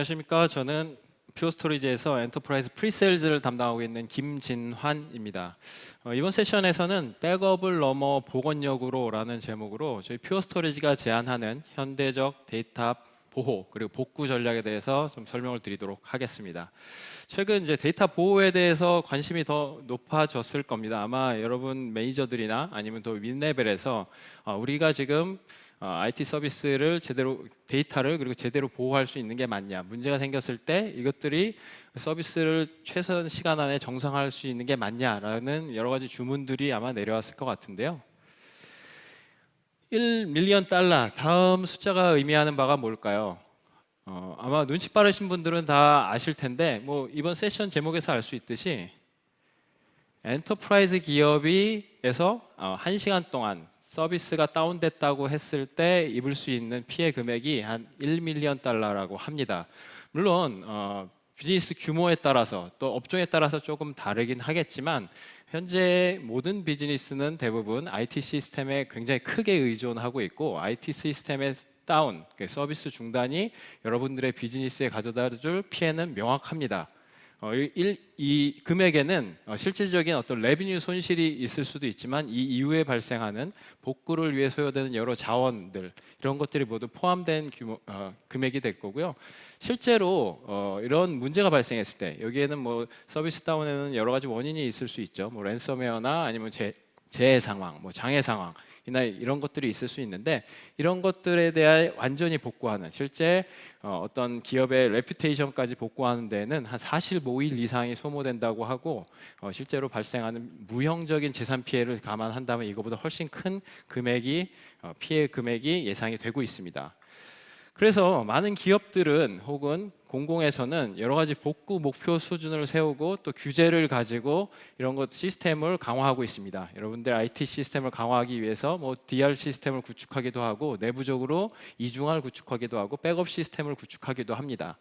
안녕하십니까. 저는 퓨어스토리지에서 엔터프라이즈 프리세일즈를 담당하고 있는 김진환입니다. 어, 이번 세션에서는 백업을 넘어 복원력으로라는 제목으로 저희 퓨어스토리지가 제안하는 현대적 데이터 보호 그리고 복구 전략에 대해서 좀 설명을 드리도록 하겠습니다. 최근 이제 데이터 보호에 대해서 관심이 더 높아졌을 겁니다. 아마 여러분 매니저들이나 아니면 더 윗레벨에서 어, 우리가 지금 어, IT 서비스를 제대로 데이터를 그리고 제대로 보호할 수 있는 게 맞냐 문제가 생겼을 때 이것들이 서비스를 최선 시간 안에 정상화할 수 있는 게 맞냐라는 여러 가지 주문들이 아마 내려왔을 것 같은데요. 1 밀리언 달러 다음 숫자가 의미하는 바가 뭘까요? 어, 아마 눈치 빠르신 분들은 다 아실 텐데 뭐 이번 세션 제목에서 알 수 있듯이 엔터프라이즈 기업이에서 어, 한 시간 동안 서비스가 다운됐다고 했을 때 입을 수 있는 피해 금액이 한 1밀리언 달러라고 합니다. 물론 어, 비즈니스 규모에 따라서 또 업종에 따라서 조금 다르긴 하겠지만 현재 모든 비즈니스는 대부분 IT 시스템에 굉장히 크게 의존하고 있고 IT 시스템의 다운, 그 서비스 중단이 여러분들의 비즈니스에 가져다 줄 피해는 명확합니다. 어, 이, 일- 이 금액에는 어, 실질적인 어떤 레비뉴 손실이 있을 수도 있지만 이 이후에 발생하는 복구를 위해 소요되는 여러 자원들 이런 것들이 모두 포함된 규모, 어, 금액이 될 거고요. 실제로 어, 이런 문제가 발생했을 때 여기에는 뭐 서비스 다운에는 여러 가지 원인이 있을 수 있죠. 뭐 랜섬웨어나 아니면 재, 재해 상황, 뭐 장애 상황. 이나 이런 것들이 있을 수 있는데 이런 것들에 대해 완전히 복구하는 실제 어, 어떤 기업의 레퓨테이션까지 복구하는 데에는 한 45일 이상이 소모된다고 하고 어, 실제로 발생하는 무형적인 재산 피해를 감안한다면 이거보다 훨씬 큰 금액이 어, 피해 금액이 예상이 되고 있습니다. 그래서 많은 기업들은 혹은 공공에서는 여러 가지 복구 목표 수준을 세우고 또 규제를 가지고 이런 것 시스템을 강화하고 있습니다. 여러분들 IT 시스템을 강화하기 위해서 뭐 DR 시스템을 구축하기도 하고 내부적으로 이중화를 구축하기도 하고 백업 시스템을 구축하기도 합니다.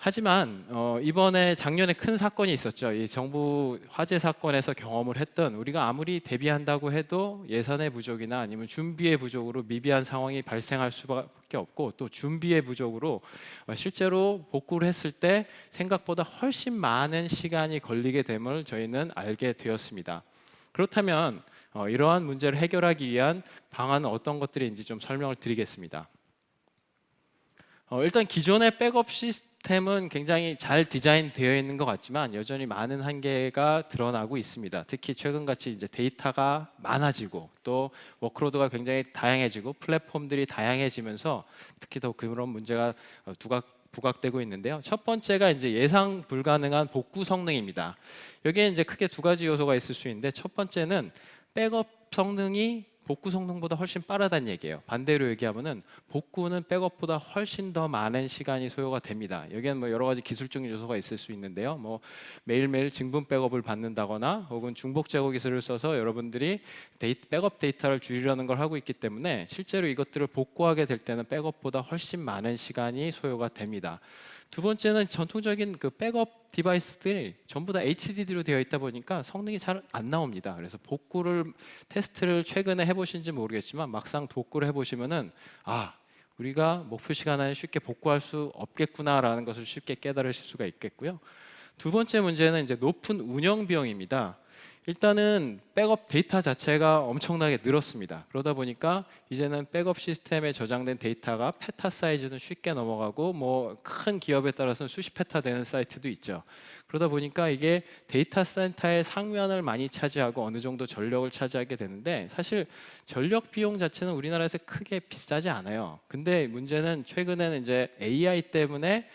하지만 어, 이번에 작년에 큰 사건이 있었죠. 이 정부 화재 사건에서 경험을 했던 우리가 아무리 대비한다고 해도 예산의 부족이나 아니면 준비의 부족으로 미비한 상황이 발생할 수밖에 없고 또 준비의 부족으로 어, 실제로 복구를 했을 때 생각보다 훨씬 많은 시간이 걸리게 됨을 저희는 알게 되었습니다. 그렇다면 어, 이러한 문제를 해결하기 위한 방안은 어떤 것들인지 좀 설명을 드리겠습니다. 어, 일단 기존의 백업 시스템은 굉장히 잘 디자인되어 있는 것 같지만 여전히 많은 한계가 드러나고 있습니다. 특히 최근같이 이제 데이터가 많아지고 또 워크로드가 굉장히 다양해지고 플랫폼들이 다양해지면서 특히 더 그런 문제가 어, 두각 부각되고 있는데요. 첫 번째가 이제 예상 불가능한 복구 성능입니다. 여기에 이제 크게 두 가지 요소가 있을 수 있는데 첫 번째는 백업 성능이 복구 성능보다 훨씬 빠르다는 얘기예요. 반대로 얘기하면은 복구는 백업보다 훨씬 더 많은 시간이 소요가 됩니다. 여기에는 뭐 여러 가지 기술적인 요소가 있을 수 있는데요. 뭐 매일매일 증분 백업을 받는다거나 혹은 중복 제거 기술을 써서 여러분들이 데이, 백업 데이터를 줄이려는 걸 하고 있기 때문에 실제로 이것들을 복구하게 될 때는 백업보다 훨씬 많은 시간이 소요가 됩니다. 두 번째는 전통적인 그 백업 디바이스들이 전부 다 HDD로 되어 있다 보니까 성능이 잘 안 나옵니다. 그래서 복구를 테스트를 최근에 해보신지 모르겠지만 막상 복구를 해보시면은 아 우리가 목표 시간 안에 쉽게 복구할 수 없겠구나라는 것을 쉽게 깨달으실 수가 있겠고요. 두 번째 문제는 이제 높은 운영 비용입니다. 일단은 백업 데이터 자체가 엄청나게 늘었습니다. 그러다 보니까 이제는 백업 시스템에 저장된 데이터가 페타 사이즈는 쉽게 넘어가고 뭐 큰 기업에 따라서는 수십 페타 되는 사이트도 있죠. 그러다 보니까 이게 데이터 센터의 상면을 많이 차지하고 어느 정도 전력을 차지하게 되는데 사실 전력 비용 자체는 우리나라에서 크게 비싸지 않아요. 근데 문제는 최근에는 이제 AI 때문에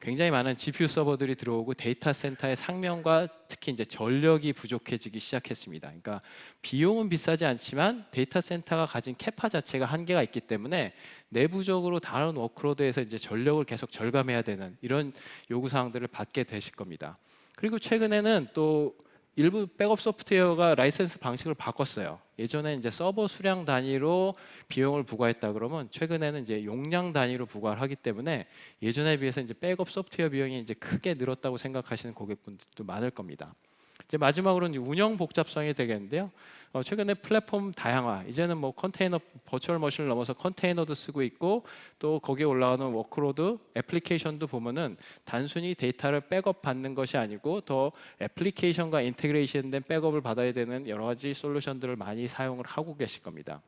굉장히 많은 GPU 서버들이 들어오고 데이터 센터의 상면과 특히 이제 전력이 부족해지기 시작했습니다. 그러니까 비용은 비싸지 않지만 데이터 센터가 가진 캐파 자체가 한계가 있기 때문에 내부적으로 다른 워크로드에서 이제 전력을 계속 절감해야 되는 이런 요구 사항들을 받게 되실 겁니다. 그리고 최근에는 또 일부 백업 소프트웨어가 라이센스 방식을 바꿨어요. 예전에 이제 서버 수량 단위로 비용을 부과했다 그러면 최근에는 이제 용량 단위로 부과를 하기 때문에 예전에 비해서 이제 백업 소프트웨어 비용이 이제 크게 늘었다고 생각하시는 고객분들도 많을 겁니다. 이제 마지막으로는 이제 운영 복잡성이 되겠는데요. 어, 최근에 플랫폼 다양화, 이제는 뭐 컨테이너 버추얼 머신을 넘어서 컨테이너도 쓰고 있고 또 거기에 올라가는 워크로드 애플리케이션도 보면은 단순히 데이터를 백업 받는 것이 아니고 더 애플리케이션과 인테그레이션된 백업을 받아야 되는 여러 가지 솔루션들을 많이 사용을 하고 계실 겁니다.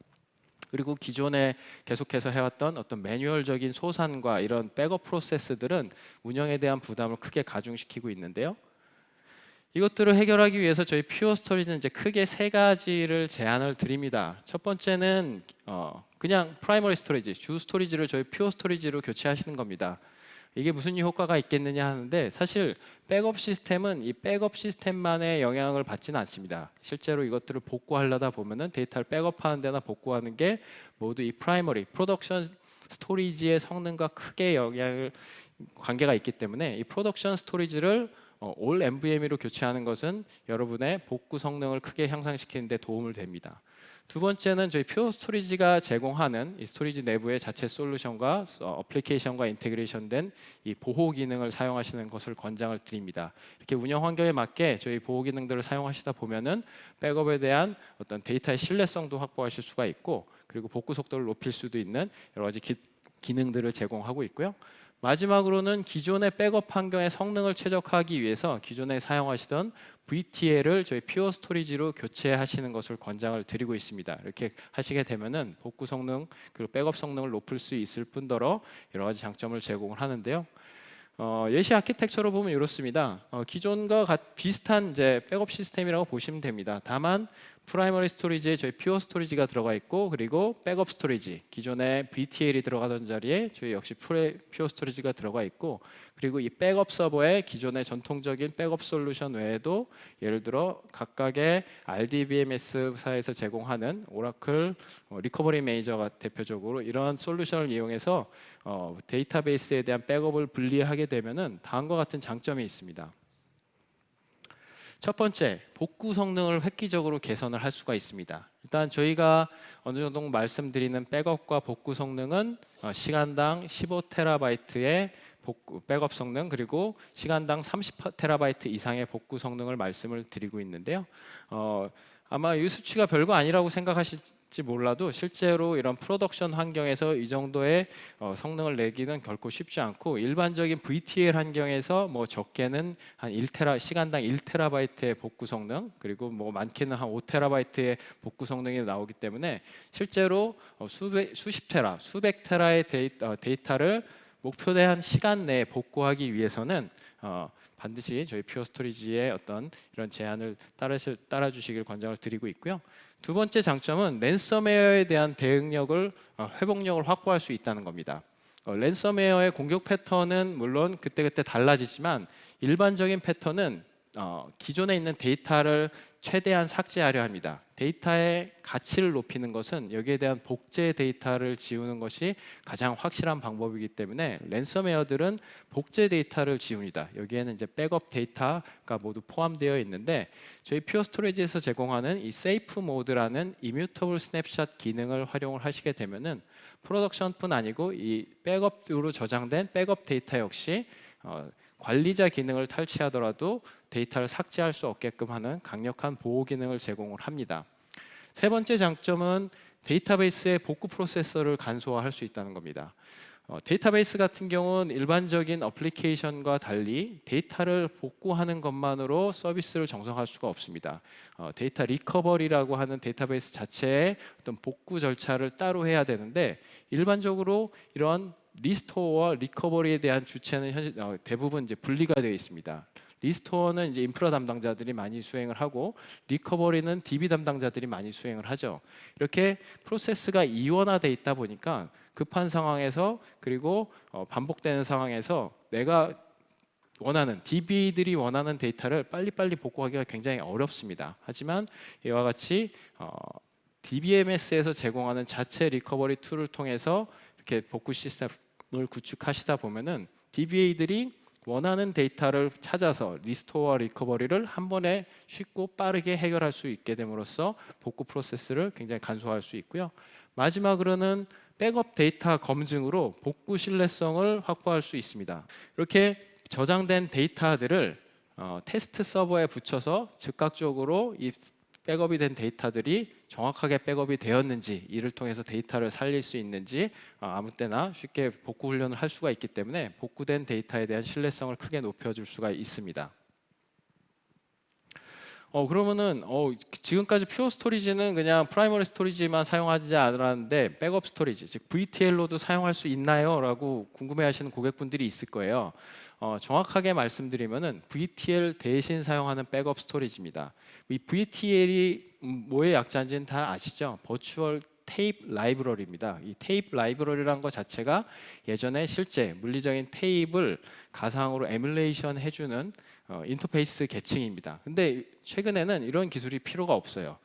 그리고 기존에 계속해서 해왔던 어떤 매뉴얼적인 소산과 이런 백업 프로세스들은 운영에 대한 부담을 크게 가중시키고 있는데요. 이것들을 해결하기 위해서 저희 퓨어 스토리는 이제 크게 세 가지를 제안을 드립니다. 첫 번째는 어, 그냥 프라이머리 스토리지, 주 스토리지를 저희 퓨어 스토리지로 교체하시는 겁니다. 이게 무슨 효과가 있겠느냐 하는데 사실 백업 시스템은 이 백업 시스템만의 영향을 받지는 않습니다. 실제로 이것들을 복구하려다 보면은 데이터를 백업하는 데나 복구하는 게 모두 이 프라이머리 프로덕션 스토리지의 성능과 크게 영향을 관계가 있기 때문에 이 프로덕션 스토리지를 어, 올 NVMe로 교체하는 것은 여러분의 복구 성능을 크게 향상시키는 데 도움을 됩니다. 두 번째는 저희 퓨어 스토리지가 제공하는 이 스토리지 내부의 자체 솔루션과 어, 어플리케이션과 인테그레이션된 이 보호 기능을 사용하시는 것을 권장을 드립니다. 이렇게 운영 환경에 맞게 저희 보호 기능들을 사용하시다 보면은 백업에 대한 어떤 데이터의 신뢰성도 확보하실 수가 있고 그리고 복구 속도를 높일 수도 있는 여러 가지 기, 기능들을 제공하고 있고요. 마지막으로는 기존의 백업 환경의 성능을 최적화하기 위해서 기존에 사용하시던 VTL을 저희 퓨어 스토리지로 교체하시는 것을 권장을 드리고 있습니다. 이렇게 하시게 되면은 복구 성능 그리고 백업 성능을 높일 수 있을 뿐더러 여러 가지 장점을 제공을 하는데요. 어, 예시 아키텍처로 보면 이렇습니다. 어, 기존과 같, 비슷한 이제 백업 시스템이라고 보시면 됩니다. 다만 프라이머리 스토리지에 저희 퓨어 스토리지가 들어가 있고 그리고 백업 스토리지 기존에 VTL이 들어가던 자리에 저희 역시 프레, 퓨어 스토리지가 들어가 있고 그리고 이 백업 서버에 기존의 전통적인 백업 솔루션 외에도 예를 들어 각각의 RDBMS사에서 제공하는 오라클 어, 리커버리 매니저가 대표적으로 이러한 솔루션을 이용해서 어, 데이터베이스에 대한 백업을 분리하게 되면은 다음과 같은 장점이 있습니다. 첫 번째, 복구 성능을 획기적으로 개선을 할 수가 있습니다. 일단 저희가 어느 정도 말씀드리는 백업과 복구 성능은 어, 시간당 15테라바이트의 복구, 백업 성능 그리고 시간당 30테라바이트 이상의 복구 성능을 말씀을 드리고 있는데요. 어, 아마 이 수치가 별거 아니라고 생각하실지 몰라도 실제로 이런 프로덕션 환경에서 이 정도의 어, 성능을 내기는 결코 쉽지 않고 일반적인 VTL 환경에서 뭐 적게는 한 1테라 시간당 1테라바이트의 복구 성능 그리고 뭐 많게는 한 5테라바이트의 복구 성능이 나오기 때문에 실제로 어, 수백 수십 테라 수백 테라의 데이터, 어, 데이터를 목표대한 시간 내에 복구하기 위해서는 어, 반드시 저희 퓨어 스토리지의 어떤 이런 제안을 따르실, 따라주시길 권장을 드리고 있고요. 두 번째 장점은 랜섬웨어에 대한 대응력을 어, 회복력을 확보할 수 있다는 겁니다. 어, 랜섬웨어의 공격 패턴은 물론 그때그때 달라지지만 일반적인 패턴은 어, 기존에 있는 데이터를 최대한 삭제하려 합니다. 데이터의 가치를 높이는 것은 여기에 대한 복제 데이터를 지우는 것이 가장 확실한 방법이기 때문에 랜섬웨어들은 복제 데이터를 지웁니다. 여기에는 이제 백업 데이터가 모두 포함되어 있는데 저희 퓨어 스토리지에서 제공하는 이 세이프 모드라는 이뮤터블 스냅샷 기능을 활용을 하시게 되면은 프로덕션뿐 아니고 이 백업으로 저장된 백업 데이터 역시 어, 관리자 기능을 탈취하더라도 데이터를 삭제할 수 없게끔 하는 강력한 보호 기능을 제공을 합니다. 세 번째 장점은 데이터베이스의 복구 프로세서를 간소화할 수 있다는 겁니다. 어, 데이터베이스 같은 경우는 일반적인 어플리케이션과 달리 데이터를 복구하는 것만으로 서비스를 정성할 수가 없습니다. 어, 데이터 리커버리라고 하는 데이터베이스 자체의 어떤 복구 절차를 따로 해야 되는데 일반적으로 이런 리스토어와 리커버리에 대한 주체는 현, 어, 대부분 이제 분리가 되어 있습니다. 리스토어는 이제 인프라 담당자들이 많이 수행을 하고 리커버리는 DB 담당자들이 많이 수행을 하죠. 이렇게 프로세스가 이원화돼 있다 보니까 급한 상황에서 그리고 어, 반복되는 상황에서 내가 원하는 DB들이 원하는 데이터를 빨리빨리 복구하기가 굉장히 어렵습니다. 하지만 이와 같이 어, DBMS에서 제공하는 자체 리커버리 툴을 통해서 이렇게 복구 시스템을 구축하시다 보면은 DBA들이 원하는 데이터를 찾아서 리스토어와 리커버리를 한 번에 쉽고 빠르게 해결할 수 있게 됨으로써 복구 프로세스를 굉장히 간소화할 수 있고요. 마지막으로는 백업 데이터 검증으로 복구 신뢰성을 확보할 수 있습니다. 이렇게 저장된 데이터들을 어, 테스트 서버에 붙여서 즉각적으로 이 백업이 된 데이터들이 정확하게 백업이 되었는지 이를 통해서 데이터를 살릴 수 있는지 어, 아무 때나 쉽게 복구 훈련을 할 수가 있기 때문에 복구된 데이터에 대한 신뢰성을 크게 높여줄 수가 있습니다. 어 그러면은 어 지금까지 퓨어 스토리지는 그냥 프라이머리 스토리지만 사용하지 않았는데 백업 스토리지 즉 VTL로도 사용할 수 있나요?라고 궁금해하시는 고객분들이 있을 거예요. 어, 정확하게 말씀드리면은 VTL 대신 사용하는 백업 스토리지입니다. 이 VTL이 뭐의 약자인지는 다 아시죠? 버추얼 테이프 라이브러리입니다. 이 테이프 라이브러리란 것 자체가 예전에 실제 물리적인 테이프를 가상으로 에뮬레이션 해주는 어, 인터페이스 계층입니다. 근데 최근에는 이런 기술이 필요가 없어요.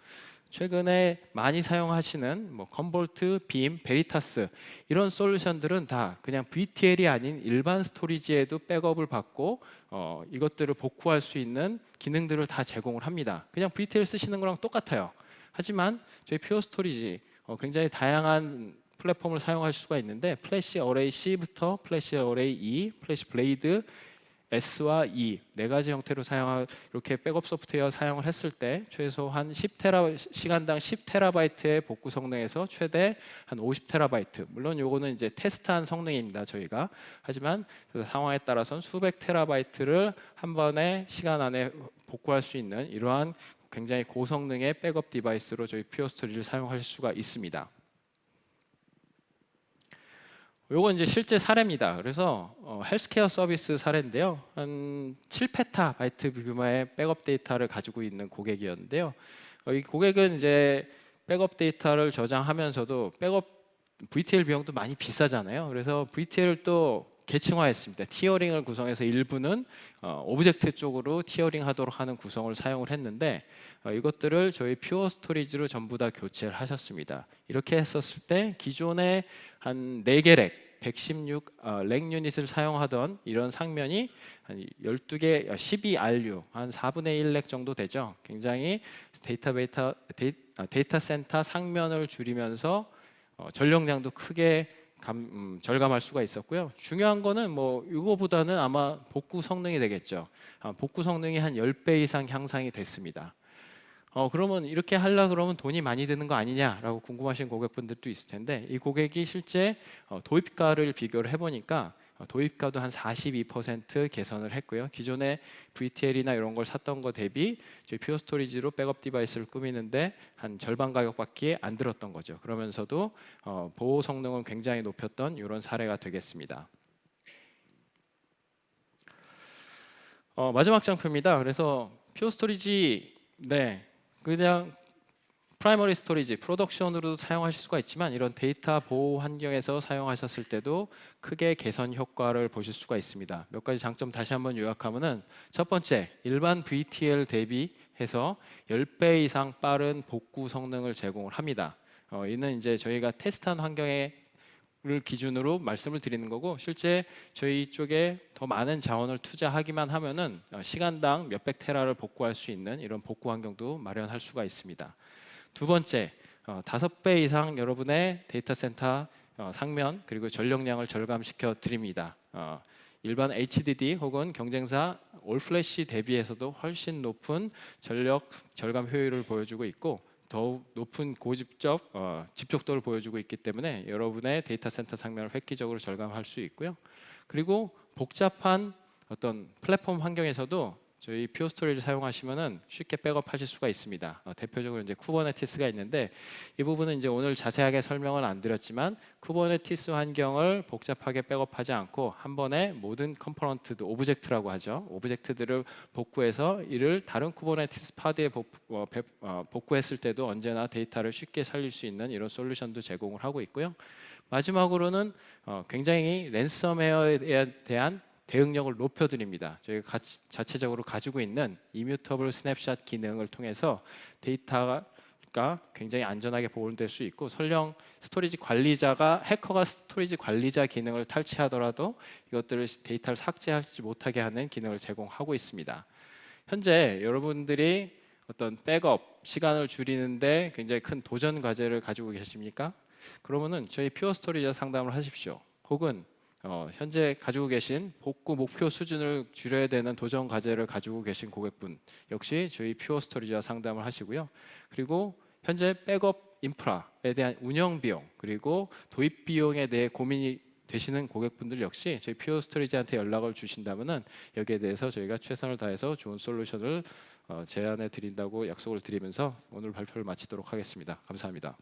최근에 많이 사용하시는 뭐 컨볼트, 빔, 베리타스 이런 솔루션들은 다 그냥 VTL이 아닌 일반 스토리지에도 백업을 받고 어, 이것들을 복구할 수 있는 기능들을 다 제공을 합니다. 그냥 VTL 쓰시는 거랑 똑같아요. 하지만 저희 퓨어 스토리지 어, 굉장히 다양한 플랫폼을 사용할 수가 있는데 플래시 어레이 C부터 플래시 어레이 E, 플래시 블레이드 S와 E 네 가지 형태로 사용할 이렇게 백업 소프트웨어 사용을 했을 때 최소 한 10테라 시간당 10테라바이트의 복구 성능에서 최대 한 50테라바이트 물론 요거는 이제 테스트한 성능입니다 저희가 하지만 그 상황에 따라서는 수백 테라바이트를 한 번에 시간 안에 복구할 수 있는 이러한 굉장히 고성능의 백업 디바이스로 저희 퓨어 스토리를 사용하실 수가 있습니다. 요건 이제 실제 사례입니다. 그래서 어, 헬스케어 서비스 사례인데요. 한 7페타 바이트 규모의 백업 데이터를 가지고 있는 고객이었는데요. 어, 이 고객은 이제 백업 데이터를 저장하면서도 백업 VTL 비용도 많이 비싸잖아요. 그래서 VTL을 또 계층화했습니다. 티어링을 구성해서 일부는 어, 오브젝트 쪽으로 티어링하도록 하는 구성을 사용을 했는데 어, 이것들을 저희 퓨어 스토리지로 전부 다 교체를 하셨습니다. 이렇게 했었을 때 기존에 한 4개 렉 116 어, 렉 유닛을 사용하던 이런 상면이 한 12개 12RU 한 4분의 1렉 정도 되죠. 굉장히 데이터 베이터 데이, 아, 데이터 센터 상면을 줄이면서 어, 전력량도 크게 감, 음, 절감할 수가 있었고요. 중요한 거는 뭐 이거보다는 아마 복구 성능이 되겠죠. 아, 복구 성능이 한 10배 이상 향상이 됐습니다. 어 그러면 이렇게 하려 그러면 돈이 많이 드는 거 아니냐라고 궁금하신 고객분들도 있을 텐데 이 고객이 실제 어, 도입가를 비교를 해보니까 어, 도입가도 한 42% 개선을 했고요. 기존에 VTL이나 이런 걸 샀던 거 대비 저희 퓨어 스토리지로 백업 디바이스를 꾸미는데 한 절반 가격밖에 안 들었던 거죠. 그러면서도 어, 보호 성능을 굉장히 높였던 이런 사례가 되겠습니다. 어, 마지막 장표입니다. 그래서 퓨어 스토리지 네 그냥 프라이머리 스토리지 프로덕션으로도 사용하실 수가 있지만 이런 데이터 보호 환경에서 사용하셨을 때도 크게 개선 효과를 보실 수가 있습니다. 몇 가지 장점 다시 한번 요약하면은 첫 번째 일반 VTL 대비해서 10배 이상 빠른 복구 성능을 제공을 합니다. 어, 이는 이제 저희가 테스트한 환경에 를 기준으로 말씀을 드리는 거고 실제 저희 쪽에 더 많은 자원을 투자하기만 하면은 어, 시간당 몇백 테라를 복구할 수 있는 이런 복구 환경도 마련할 수가 있습니다. 두 번째, 어, 다섯 배 이상 여러분의 데이터 센터 어, 상면 그리고 전력량을 절감시켜 드립니다. 일반 HDD 혹은 경쟁사 올플래시 대비해서도 훨씬 높은 전력 절감 효율을 보여주고 있고 더욱 높은 고집적 어, 집적도를 보여주고 있기 때문에 여러분의 데이터 센터 상면을 획기적으로 절감할 수 있고요. 그리고 복잡한 어떤 플랫폼 환경에서도 저희 퓨어 스토리를 사용하시면은 쉽게 백업하실 수가 있습니다. 어, 대표적으로 이제 쿠버네티스가 있는데 이 부분은 이제 오늘 자세하게 설명을 안 드렸지만 쿠버네티스 환경을 복잡하게 백업하지 않고 한 번에 모든 컴포넌트도 오브젝트라고 하죠. 오브젝트들을 복구해서 이를 다른 쿠버네티스 파드에 복, 어, 배, 어, 복구했을 때도 언제나 데이터를 쉽게 살릴 수 있는 이런 솔루션도 제공을 하고 있고요. 마지막으로는 어, 굉장히 랜섬웨어에 대한 대응력을 높여드립니다. 저희가 가치, 자체적으로 가지고 있는 이뮤터블 스냅샷 기능을 통해서 데이터가 굉장히 안전하게 보존될 수 있고 설령 스토리지 관리자가 해커가 스토리지 관리자 기능을 탈취하더라도 이것들을 데이터를 삭제하지 못하게 하는 기능을 제공하고 있습니다. 현재 여러분들이 어떤 백업 시간을 줄이는데 굉장히 큰 도전 과제를 가지고 계십니까? 그러면은 저희 퓨어 스토리자 상담을 하십시오. 혹은 어, 현재 가지고 계신 복구 목표 수준을 줄여야 되는 도전 과제를 가지고 계신 고객분 역시 저희 퓨어 스토리지와 상담을 하시고요. 그리고 현재 백업 인프라에 대한 운영 비용 그리고 도입 비용에 대해 고민이 되시는 고객분들 역시 저희 퓨어 스토리지한테 연락을 주신다면은 여기에 대해서 저희가 최선을 다해서 좋은 솔루션을 어, 제안해 드린다고 약속을 드리면서 오늘 발표를 마치도록 하겠습니다. 감사합니다.